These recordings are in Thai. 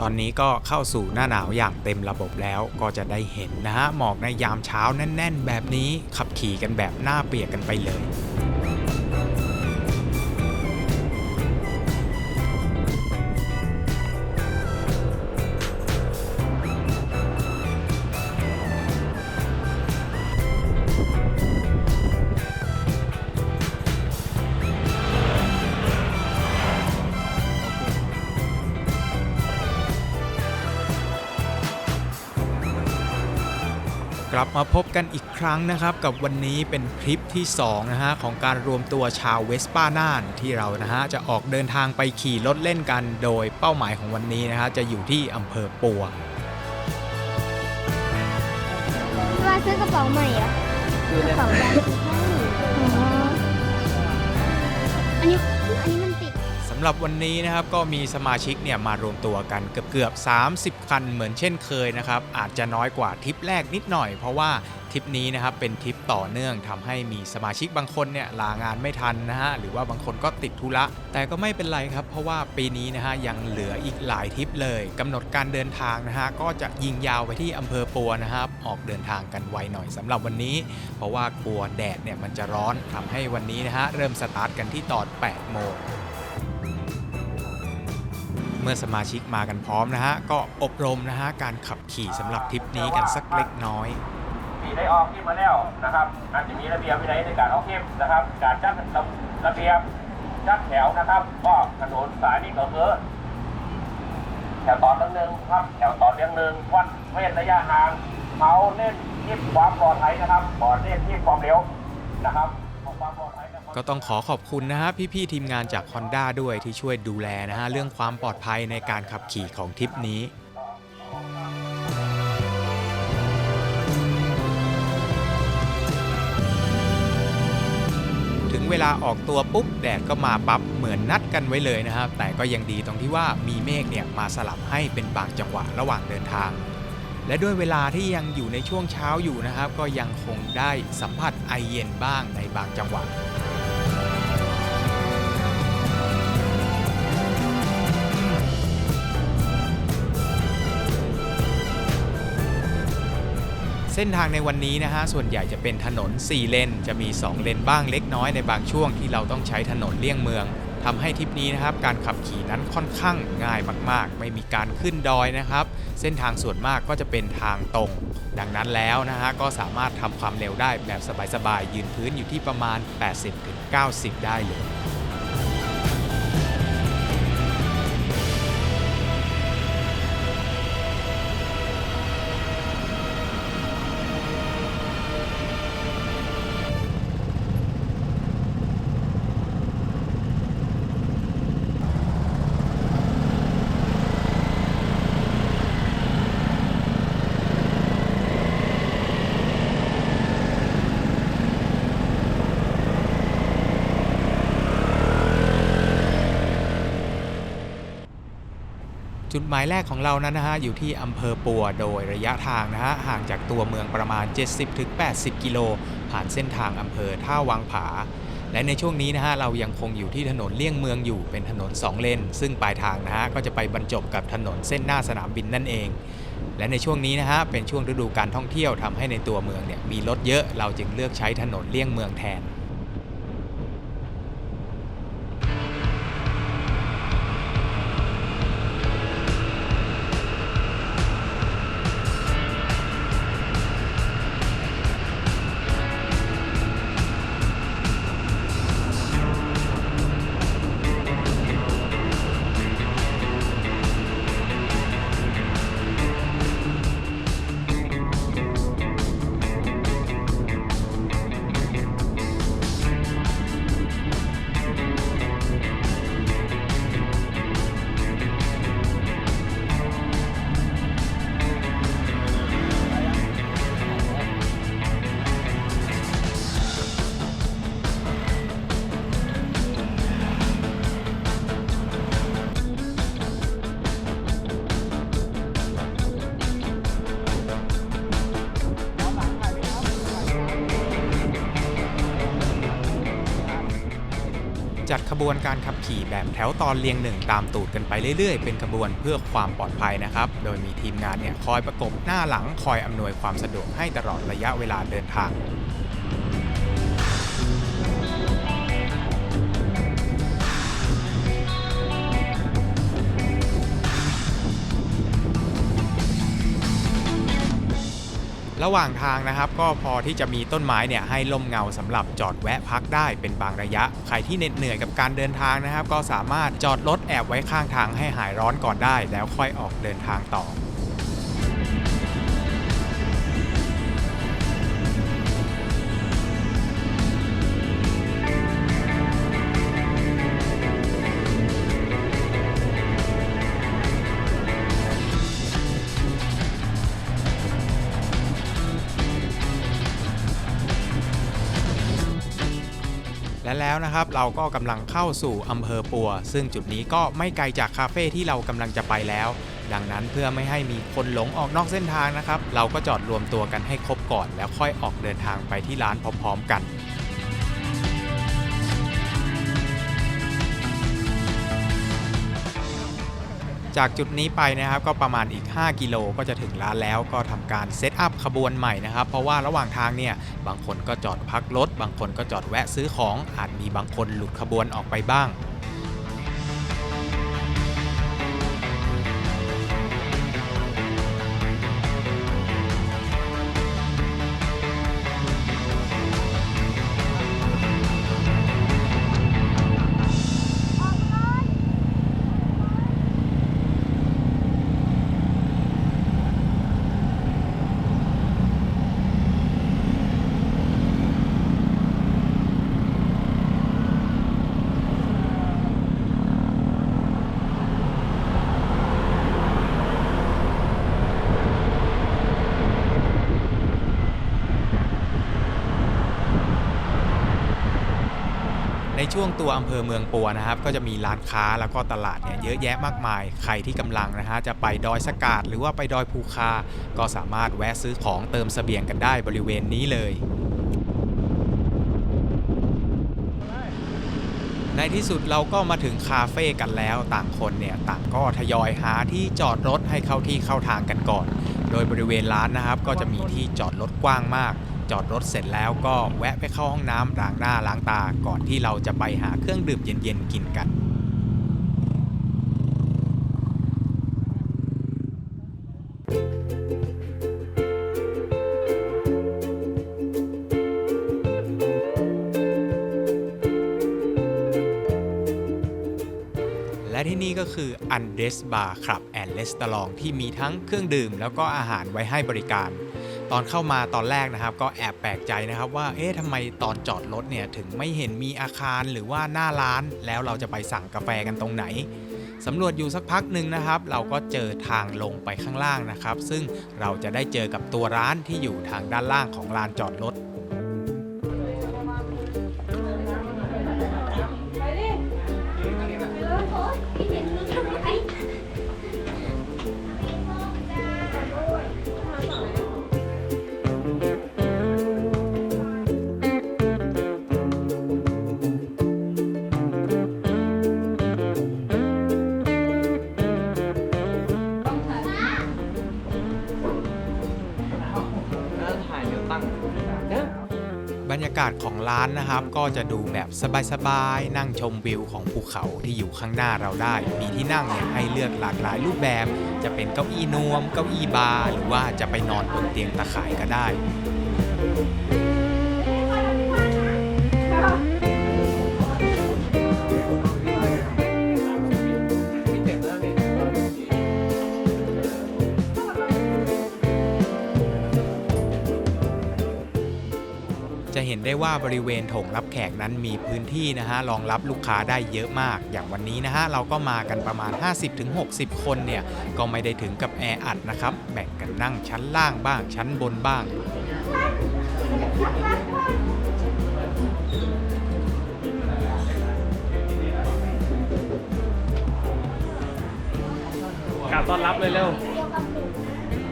ตอนนี้ก็เข้าสู่หน้าหนาวอย่างเต็มระบบแล้วก็จะได้เห็นนะฮะหมอกในยามเช้าแน่น ๆ แบบนี้ขับขี่กันแบบหน้าเปียกกันไปเลย กลับมาพบกันอีกครั้งนะครับ กับวันนี้เป็นคลิปที่2นะฮะของการรวมตัวชาวเวสป้าน่านที่เรานะฮะจะออกเดินทางไปขี่รถเล่นกันโดยเป้าหมายของวันนี้นะฮะจะอยู่ที่อำเภอปัวว่าซื้อกระเป๋าใหม่เหรอคือกระเป๋าใหญ่อ๋ออันนี้อันนี้มันติดสำหรับวันนี้นะครับก็มีสมาชิกเนี่ยมารวมตัวกันเกือบเกือบ 30 คันเหมือนเช่นเคยนะครับอาจจะน้อยกว่าทริปแรกนิดหน่อย เพราะว่าทริปนี้นะครับเป็นทริปต่อเนื่องทำให้มีสมาชิกบางคนเนี่ยลางานไม่ทันนะฮะหรือว่าบางคนก็ติดธุระ แต่ก็ไม่เป็นไรครับ เพราะว่าปีนี้นะฮะยังเหลืออีกหลายทริปเลยกำหนดการเดินทางนะฮะก็จะยิงยาวไปที่อำเภอปัวนะครับออกเดินทางกันไวหน่อยสำหรับวันนี้ เพราะว่ากลัวแดดเนี่ยมันจะร้อนทำให้วันนี้นะฮะเริ่มสตาร์ทกันที่ตอน 8 โมง มื่อสมาชิกมากันพร้อมนะฮะ ก็อบรมนะฮะ การขับขี่สำหรับทริปนี้กันสักเล็กน้อยมีได้ออกเข้มมาแล้วนะครับอาจจะมีระเบียบวินัยในการออกเข้มนะครับ การจัดระระเบียบจัดแถวนะครับ ก็ถนนสายนี้ก็คือแถวตอนเรื่องหนึ่งครับ แถวตอนเรื่องหนึ่งวัดเว้นระยะห่างเขาเน้นที่ความปลอดภัยนะครับบอดเน้นที่ความเร็วนะครับของความปลอดภัย ก็ต้องขอขอบคุณนะฮะพี่ๆทีมงานจาก Honda ด้วยที่ช่วยดูแลนะฮะเรื่องความปลอดภัยในการขับขี่ของทริปนี้ ถึงเวลาออกตัวปุ๊บแดดก็มาปั๊บเหมือนนัดกันไว้เลยนะครับ แต่ก็ยังดีตรงที่ว่ามีเมฆเนี่ยมาสลับให้เป็นบางจังหวะระหว่างเดินทางและด้วยเวลาที่ยังอยู่ในช่วงเช้าอยู่นะครับ ก็ยังคงได้สัมผัสไอเย็นบ้างในบางจังหวะ เส้นทางในวันนี้นะฮะส่วนใหญ่จะเป็นถนน 4 เลน จะมี 2 เลนบ้างเล็กน้อยในบางช่วงที่เราต้องใช้ถนนเลี่ยงเมืองทำให้ทริปนี้นะครับการขับขี่นั้นค่อนข้างง่ายมาก ๆ ไม่มีการขึ้นดอยนะครับ เส้นทางส่วนมากก็จะเป็นทางตรง ดังนั้นแล้วนะฮะก็สามารถทำความเร็วได้แบบสบาย ๆ ยืนพื้นอยู่ที่ประมาณ 80-90 ได้เลย จุดหมายแรกของเรานั้นนะฮะอยู่ที่อำเภอปัวโดยระยะทางนะฮะห่างจากตัวเมืองประมาณ 70-80 กิโล ผ่านเส้นทางอำเภอท่าวังผา และในช่วงนี้นะฮะเรายังคงอยู่ที่ถนนเลี่ยงเมืองอยู่เป็นถนน 2 เลน ซึ่งปลายทางนะฮะก็จะไปบรรจบกับถนนเส้นหน้าสนามบินนั่นเอง และในช่วงนี้นะฮะเป็นช่วงฤดูการท่องเที่ยวทำให้ในตัวเมืองเนี่ยมีรถเยอะเราจึงเลือกใช้ถนนเลี่ยงเมืองแทน จัดขบวนการขับขี่แบบแถวตอนเรียงหนึ่งตามตูดกันไปเรื่อยๆ เป็นขบวนเพื่อความปลอดภัยนะครับ โดยมีทีมงานเนี่ยคอยประกบหน้าหลังคอยอำนวยความสะดวกให้ตลอดระยะเวลาเดินทาง ระหว่างทางนะครับ ก็พอที่จะมีต้นไม้เนี่ยให้ลมเงาสำหรับจอดแวะพักได้เป็นบางระยะ ใครที่เหน็ดเหนื่อยกับการเดินทางนะครับ ก็สามารถจอดรถแอบไว้ข้างทางให้หายร้อนก่อนได้ แล้วค่อยออกเดินทางต่อ แล้วนะครับ เราก็กำลังเข้าสู่อำเภอปัว ซึ่งจุดนี้ก็ไม่ไกลจากคาเฟ่ที่เรากำลังจะไปแล้ว ดังนั้นเพื่อไม่ให้มีคนหลงออกนอกเส้นทางนะครับ เราก็จอดรวมตัวกันให้ครบก่อน แล้วค่อยออกเดินทางไปที่ร้านพร้อมๆกัน จากจุดนี้ไปนะครับก็ประมาณอีก 5 กิโลก็จะถึงร้านแล้วก็ทำการเซตอัพขบวนใหม่นะครับเพราะว่าระหว่างทางเนี่ยบางคนก็จอดพักรถ บางคนก็จอดแวะซื้อของอาจมีบางคนหลุดขบวนออกไปบ้าง ช่วงตัวอำเภอเมืองปัวนะครับ ก็จะมีร้านค้าแล้วก็ตลาดเนี่ยเยอะแยะมากมาย ใครที่กำลังนะฮะจะไปดอยสกาดหรือว่าไปดอยภูคา ก็สามารถแวะซื้อของเติมเสบียงกันได้บริเวณนี้เลยในที่สุดเราก็มาถึงคาเฟ่กันแล้วต่างคนเนี่ยต่างก็ทยอยหาที่จอดรถให้เข้าที่เข้าทางกันก่อน โดยบริเวณร้านนะครับก็จะมีที่จอดรถกว้างมาก จอดรถเสร็จแล้วก็แวะไปเข้าห้องน้ำล้างหน้าล้างตาก่อนที่เราจะไปหาเครื่องดื่มเย็นๆกินกัน และที่นี่ก็คือ u n d e s Bar Club and Restaurant ที่มีทั้งเครื่องดื่มแล้วก็อาหารไว้ให้บริการ ตอนเข้ามาตอนแรกนะครับ ก็แอบแปลกใจนะครับว่าเอ๊ะทำไมตอนจอดรถเนี่ยถึงไม่เห็นมีอาคารหรือว่าหน้าร้านแล้วเราจะไปสั่งกาแฟกันตรงไหนสำรวจอยู่สักพักหนึ่งนะครับ เราก็เจอทางลงไปข้างล่างนะครับ ซึ่งเราจะได้เจอกับตัวร้านที่อยู่ทางด้านล่างของลานจอดรถากาศของร้านนะครับ ก็จะดูแบบสบายๆ นั่งชมวิวของภูเขาที่อยู่ข้างหน้าเราได้ มีที่นั่งเนี่ยให้เลือกหลากหลายรูปแบบ จะเป็นเก้าอี้นวม เก้าอี้บาร์หรือว่าจะไปนอนบนเตียงตะข่ายก็ได้ ได้ว่าบริเวณโถงรับแขกนั้นมีพื้นที่นะฮะรองรับลูกค้าได้เยอะมาก อย่างวันนี้นะฮะเราก็มากันประมาณ 50-60 คนเนี่ยก็ไม่ได้ถึงกับแออัดนะครับแบ่งกันนั่งชั้นล่างบ้าง ชั้นบนบ้างกราบต้อนรับเลยเร็ว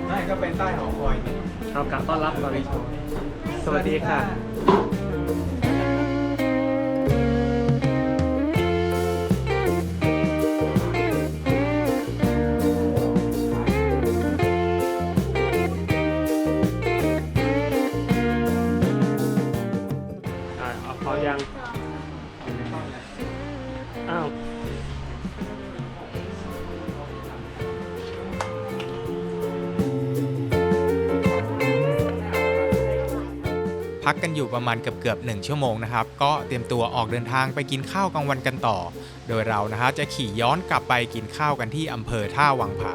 ไม่ก็เป็นใต้หอคอย เอากราบต้อนรับก่อนสวัสดีค่ะ Thank you. พักกันอยู่ประมาณเกือบๆหนึ่งชั่วโมงนะครับ ก็เตรียมตัวออกเดินทางไปกินข้าวกลางวันกันต่อ โดยเรานะฮะจะขี่ย้อนกลับไปกินข้าวกันที่อำเภอท่าวังผา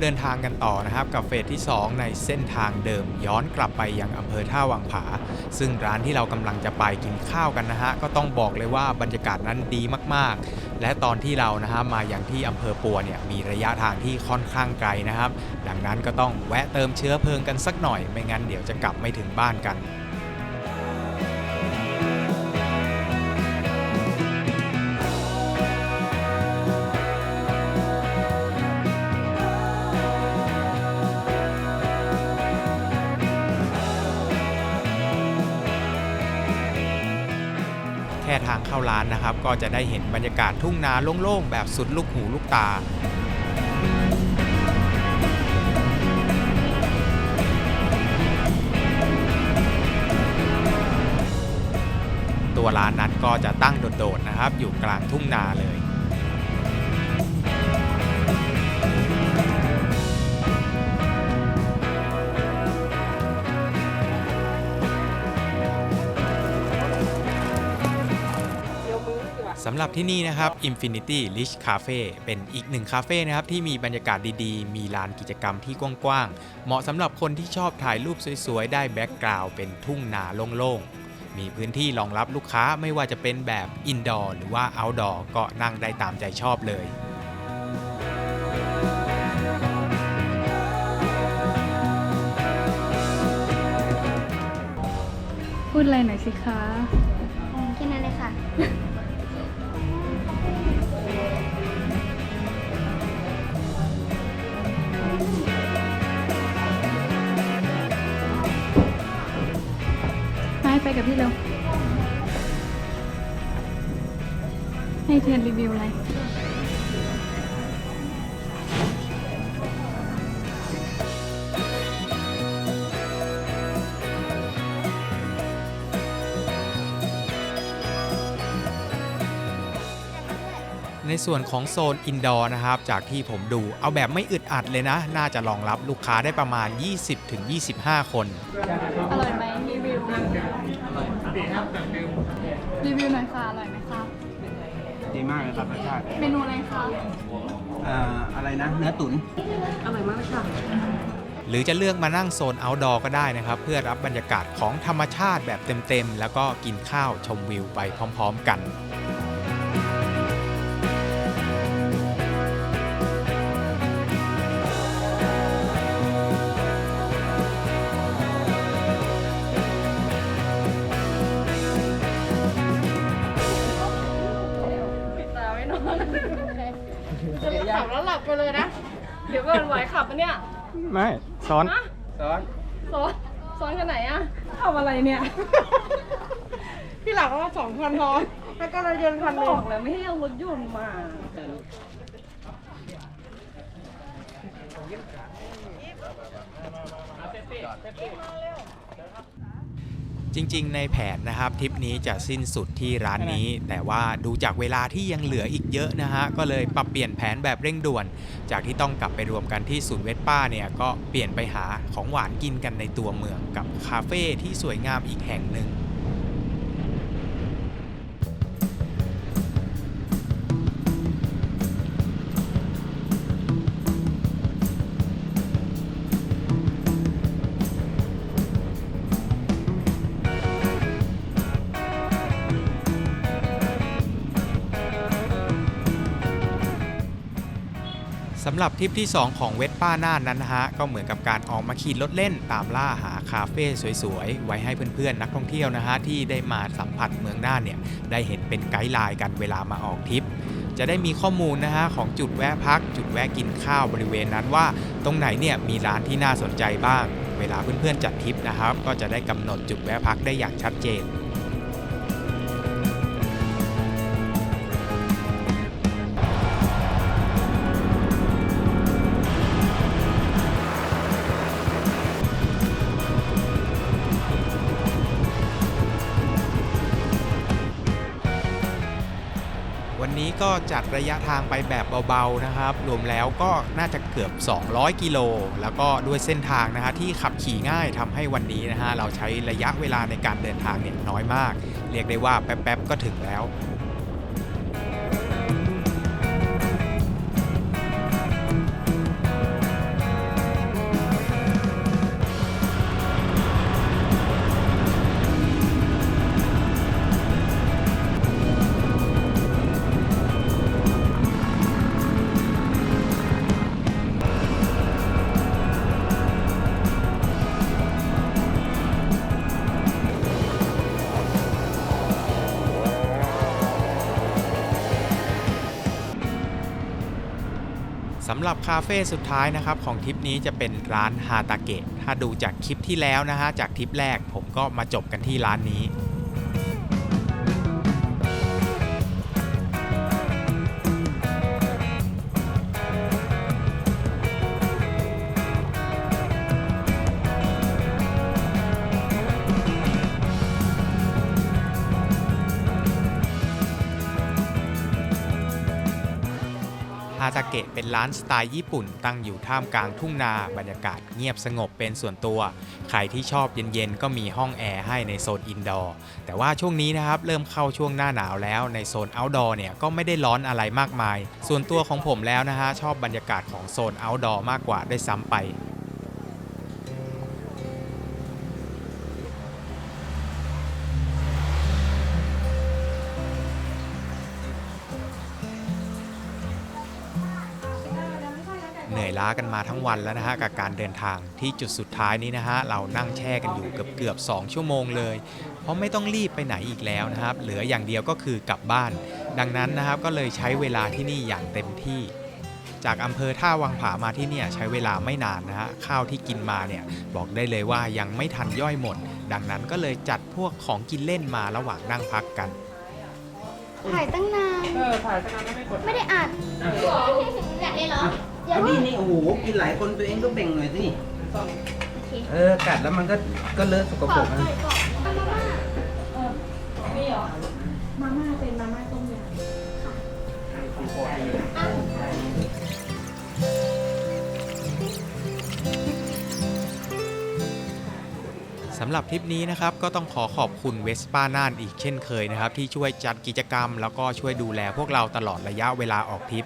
เดินทางกันต่อนะครับกับเฟสที่ 2 ในเส้นทางเดิมย้อนกลับไปยังอำเภอท่าวังผา ซึ่งร้านที่เรากำลังจะไปกินข้าวกันนะฮะก็ต้องบอกเลยว่าบรรยากาศนั้นดีมากๆ และตอนที่เรานะฮะมาอย่างที่อำเภอปัวเนี่ยมีระยะทางที่ค่อนข้างไกลนะครับ ดังนั้นก็ต้องแวะเติมเชื้อเพลิงกันสักหน่อยไม่งั้นเดี๋ยวจะกลับไม่ถึงบ้านกัน ร้านนะครับ ก็จะได้เห็นบรรยากาศทุ่งนาโล่งๆ แบบสุดลูกหูลูกตาตัวร้านนั้นก็จะตั้งโดดๆนะครับ อยู่กลางทุ่งนาเลย สำหรับที่นี่นะครับ Infinity Rich Cafe เป็นอีกหนึ่งคาเฟ่นะครับที่มีบรรยากาศดีๆ มีลานกิจกรรมที่กว้างๆ เหมาะสำหรับคนที่ชอบถ่ายรูปสวยๆ ได้แบ็กกราวด์เป็นทุ่งนาโล่งๆ มีพื้นที่รองรับลูกค้าไม่ว่าจะเป็นแบบอินดอร์หรือว่าเอาท์ดอร์ก็นั่งได้ตามใจชอบเลยพูดอะไรหน่อยสิคะ ไปกับพี่เร็ว ให้เทียนรีวิวอะไร ในส่วนของโซนอินดอร์นะครับ จากที่ผมดูเอาแบบไม่อึดอัดเลยนะ น่าจะรองรับลูกค้าได้ประมาณ 20-25 คน อร่อยไหม รีวิวรีวิวหน่อยค่ะ อร่อยไหมคะ ดีมากเลยครับรสชาติเมนูอะไรคะเอ่ออะไรนะ เนื้อตุ๋นหรือจะเลือกมานั่งโซน outdoor ก็ได้นะครับ เพื่อรับบรรยากาศของธรรมชาติแบบเต็มๆ แล้วก็กินข้าวชมวิวไปพร้อมๆกัน ไปเลยนะ เดี๋ยวเกินไหวขับปะเนี่ยไม่ซ้อนฮะซ้อนซ้อนซ้อนกันไหนอะทำอะไรเนี่ย พี่หลักว่าสองคันพอแล้วก็รถยนต์คันหบนึ่งอกแล้วไม่ให้เอารถยนต์มา จริง ๆ ในแผนนะครับทริปนี้จะสิ้นสุดที่ร้านนี้ แต่ว่าดูจากเวลาที่ยังเหลืออีกเยอะนะฮะก็เลยปรับเปลี่ยนแผนแบบเร่งด่วน จากที่ต้องกลับไปรวมกันที่ศูนย์เวสป้าเนี่ยก็เปลี่ยนไปหาของหวานกินกันในตัวเมืองกับคาเฟ่ที่สวยงามอีกแห่งหนึ่งำหรับทริปที่ 2 ของเวสป้าน่านนั้นนะฮะ ก็เหมือนกับการออกมาขี่รถเล่นตามล่าหาคาเฟ่สวยๆ ไว้ให้เพื่อนๆ นักท่องเที่ยวนะฮะ ที่ได้มาสัมผัสเมืองน่านเนี่ย ได้เห็นเป็นไกด์ไลน์กันเวลามาออกทริป จะได้มีข้อมูลนะฮะ ของจุดแวะพัก จุดแวะกินข้าวบริเวณนั้นว่า ตรงไหนเนี่ยมีร้านที่น่าสนใจบ้าง เวลาเพื่อนๆจัดทริปนะครับก็จะได้กำหนดจุดแวะพักได้อย่างชัดเจน นี้ก็จัดระยะทางไปแบบเบาๆนะครับ รวมแล้วก็น่าจะเกือบ 200 กิโล แล้วก็ด้วยเส้นทางนะฮะที่ขับขี่ง่ายทำให้วันนี้นะฮะเราใช้ระยะเวลาในการเดินทางเนี่ยน้อยมาก เรียกได้ว่าแป๊บๆก็ถึงแล้ว หรับคาเฟ่สุดท้ายนะครับของทริปนี้จะเป็นร้านฮาตาเกะถ้าดูจากคลิปที่แล้วนะฮะจากทริปแรกผมก็มาจบกันที่ร้านนี้าตาเกะเป็นร้านสไตล์ญี่ปุ่น ตั้งอยู่ท่ามกลางทุ่งนาบรรยากาศเงียบสงบเป็นส่วนตัว ใครที่ชอบเย็นๆ ก็มีห้องแอร์ให้ในโซนอินดอร์ แต่ว่าช่วงนี้นะครับ เริ่มเข้าช่วงหน้าหนาวแล้วในโซน o อ t ดอร์เนี่ย ก็ไม่ได้ร้อนอะไรมากมาย ส่วนตัวของผมแล้วนะฮะ ชอบบรรยากาศของโซน o อ t ดอร์มากกว่าด้วยซ้ำไป เหนื่อยล้ากันมาทั้งวันแล้วนะฮะกับการเดินทางที่จุดสุดท้ายนี้นะฮะเรานั่งแช่กันอยู่เกือบเกือบ2ชั่วโมงเลย เพราะไม่ต้องรีบไปไหนอีกแล้วนะครับ เหลืออย่างเดียวก็คือกลับบ้าน ดังนั้นนะครับก็เลยใช้เวลาที่นี่อย่างเต็มที่ จากอำเภอท่าวังผามาที่เนี่ยใช้เวลาไม่นานนะฮะข้าวที่กินมาเนี่ยบอกได้เลยว่ายังไม่ทันย่อยหมด ดังนั้นก็เลยจัดพวกของกินเล่นมาระหว่างนั่งพักกันถ่ายตั้งนาน เออถ่ายตั้งนานแล้วไม่กด ไม่ได้อัดอยากเล่นเหรอเดี๋ยว อันนี้นี่โอ้โหกินหลายคนตัวเองก็แบ่งหน่อยสิโอเคเออกัดแล้วมันก็ก็เลอะสกขอปรกหนะน่อยก่อนมาม่ามีเหรอมาม่าเป็นมาม่าต้มยำอะสำหรับทริปนี้นะครับก็ต้องขอขอบคุณเวสป้าน่านอีกเช่นเคยนะครับ ที่ช่วยจัดกิจกรรม แล้วก็ช่วยดูแลพวกเราตลอดระยะเวลาออกทริป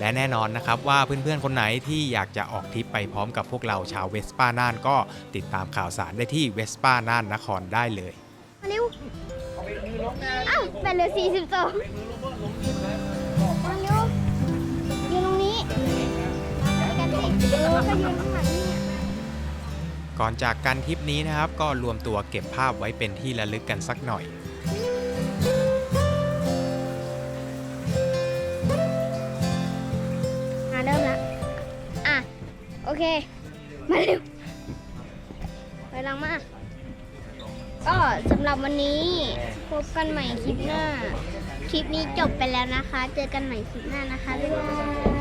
และแน่นอนนะครับว่าเพื่อนๆคนไหนที่อยากจะออกทริปไปพร้อมกับพวกเราชาวเวสป้าน่านก็ติดตามข่าวสารได้ที่เวสป้าน่านนครได้เลยมาเร็วอ้าวแบตเหลือสี่สิบสองมาเร็วยืนตรงนี้มากันสิเออก็ยืนข้างหลังนี่ก่อนจากกันทริปนี้นะครับ ก็รวมตัวเก็บภาพไว้เป็นที่ระลึกกันสักหน่อย เค มาเร็วไปลังมา ก็สำหรับวันนี้พบกันใหม่คลิปหน้า คลิปนี้จบไปแล้วนะคะ เจอกันใหม่คลิปหน้านะคะ บ๊ายบาย